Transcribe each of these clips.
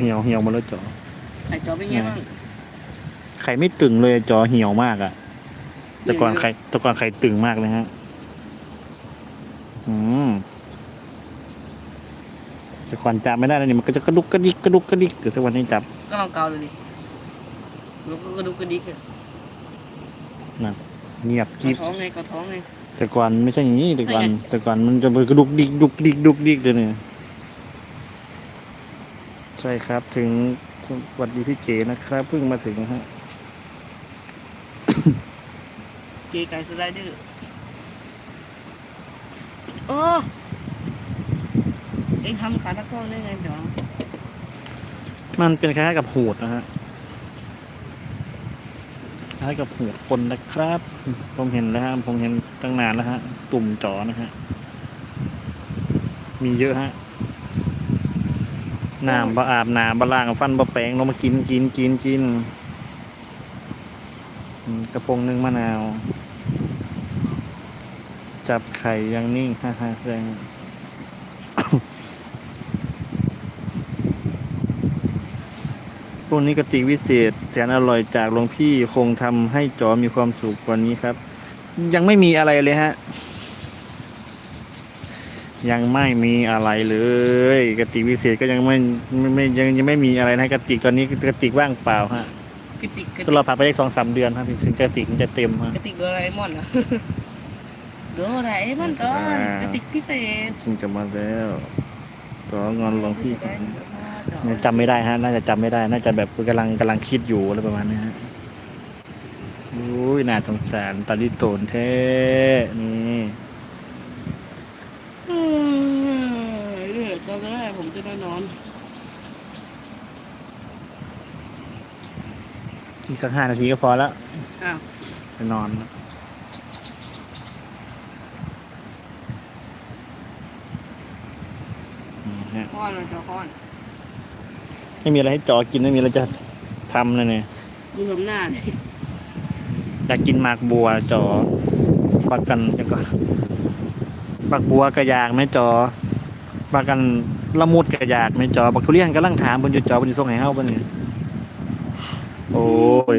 เหี่ยวเหี่ยวหมาแล้วจอไข่จอเป็นไงบ้างไข่ไม่ตึงเลยจอเหี่ยวมากอะแต่ก่อนไข่แต่ก่อนไข่ตึงมากเลยฮะอืมแต่ก่อนจับไม่ได้แล้วนี่มันก็จะกระดุกกระดิกกระดุกกระดิกแต่วันนี้จับ ก็ลองเกาดูดิแล้วก็กระดูกกระดิกอะเงียบกกิ๊ระบท้องไงกระท้องไงแต่ก่อนไม่ใช่อย่างนี้แต่ก่อนใช่ไงแต่ก่อนมันจะไปกระดุกดิกดุกดิกดุกดิกเลยเนี่ย ใช่ครับถึงสวัสดีพี่เก๋นะครับเพิ่งมาถึงฮะเกย์ไก่สไลเดอร์โอ้เอ็งทำขาตะกร้อได้ไงจอมันเป็นคล้ายๆกับหูดนะฮะคล้ายกับหูดคนนะครับ ผมเห็นแล้วฮะผมเห็นตั้งนานแล้วฮะตุ่มจอนะฮะมีเยอะฮะ น้ำบะอาบน้ำบะล่างฟันบะแปรงลงมากินกินกินกินกระโปงหนึ่งมะนาว จับไข่อยังนิ่งฮ่าฮ่าแรงพวกนี้กติวิเศษแสนอร่อยจากหลวงพี่คงทำให้จอมีความสุขกว่านี้ครับ ยังไม่มีอะไรเลยฮะ ยังไม่มีอะไรเลยกติวิเศษก็ยังไม่ไม่ไม่ยังยังไม่มีอะไรนะกติกตอนนี้กติกว่างเปล่าฮะกระติกกระก็เราผ่านไปได้สองสามเดือนครับถึงกติกมันจะเต็มฮะกระติกโดราเอมอนเหรอโดราเอมอนก่อนอ่ากระติกพิเศษจึงจะมาแล้วต่องอนหลวงพี่ได้ยังจำไม่ได้ฮะ น่าจะจำไม่ได้ น่าจะแบบกำลังกำลังคิดอยู่อะไรประมาณนี้ฮะอุ้ยน่าสงสารตาลิโตนแท้นี่ เออเดี๋ยวจำได้ ผมจะได้นอน อีกสักห้านาทีก็พอแล้วอ้าวไปนอนแล้วนี่ฮะค้อนมันจะค้อนไม่มีอะไรให้จอกินไม่มีอะไรจะทำเลยเนี่ย ดูผมหน้าดิอยากกินหมากบัวจอปักกันยังก็ปักบัวกระยากไหมจอ ปักกันละมุดกระยากไหมจอบักทุเรียนกำลังถามบนอยู่จอบนอยู่ส่งให้เฮาบนนี่โอ้ย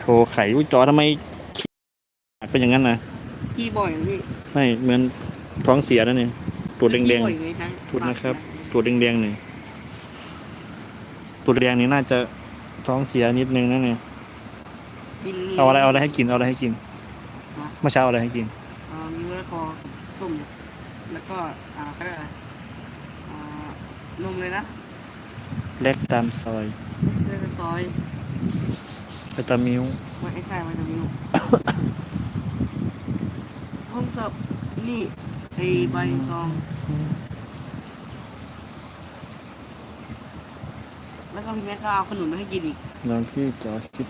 โทรไขอุ้ยจอทำไมขี้เป็นอย่างนั้นนะขี้บ่อยพี่ไม่เหมือนท้องเสียนั่นเองตัวแดงขี้บ่อยไงทั้งโทษนะครับๆตัวแดงๆนี่ตัวแดงนี่น่าจะท้องเสียนิดนึงนั่นเองกินเอาอะไรเอาอะไรให้กินเอาอะไรให้กินเมื่อเช้าเอาอะไรให้กินอ่ามีมะละกอส้ม แล้วก็อ่าเขาเรียกอะไรอ่านมเลยนะเล็กตามซอยเล็กซอยวิตามิวมันไอ้ใส่มันจะมีอยู่ พร้อมกับนี่ไอใบตอง แล้วก็พี่แม่ก็เอาขนุนมาให้กินอีก หลวงพี่จอคิด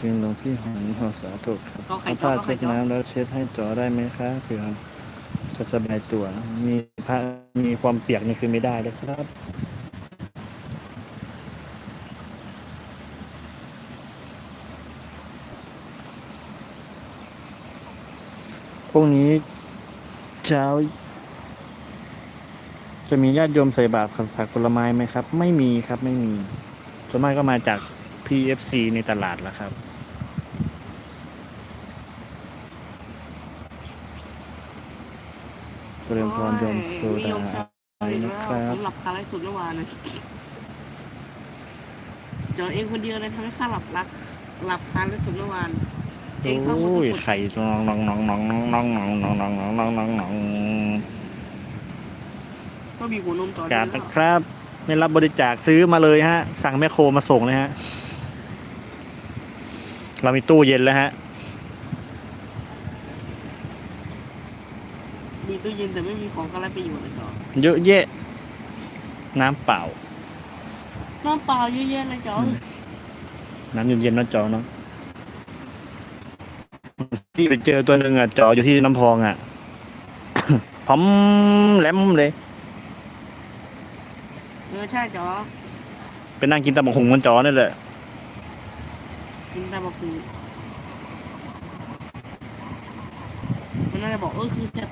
ถึงหลวงพี่หอยหอสาธุครับก็ไข่เอาจอผ้าก็ไข่เช็ดจอ น้ำแล้วเช็ดให้จอได้ไหมคะเผื่อ จะสบายตัว มีผ้ามีความเปียกนี่คือไม่ได้เลยครับพวกนี้เช้า จะมีญาติโยมใส่บาตรผักผลไม้ไหมครับ ไม่มีครับไม่มีส่วนมากก็มาจาก PFC ในตลาดแล้วครับ เจริญพรโยมโซมีดานะครับหลับคาไรสุดเมื่อวานนะจอเองคนเดียวเลยทำให้ข้าหลับรักหลับคาไรสุดเมื่อวานเองชอบพูดโอ้ยสุดไข่น้องน้องน้องน้องน้องน้องน้องน้องน้องน้องน้องน้องก็มีหัวนมจอการแล้วนะครับ ไม่รับบริจาคซื้อมาเลยฮะ สั่งแมคโครมาส่งเลยฮะ เรามีตู้เย็นแล้วฮะ มีตู้เย็นแต่ไม่มีของอะไรประโยชน์เลยจอเยอะแยะ น้ำเปล่า น้ำเปล่าเยอะแยะเลยจอน้ำเย็นๆนะจอเนาะพี่ไปเจอตัวหนึ่งอะจออยู่ที่น้ำพองอะ พร้อมแหลมเลย เออใช่จอไปนั่งกินตะบักหงมันจอนั่นแหละกินตาบักหูมันน่าจะบอกเออคือแซ่บ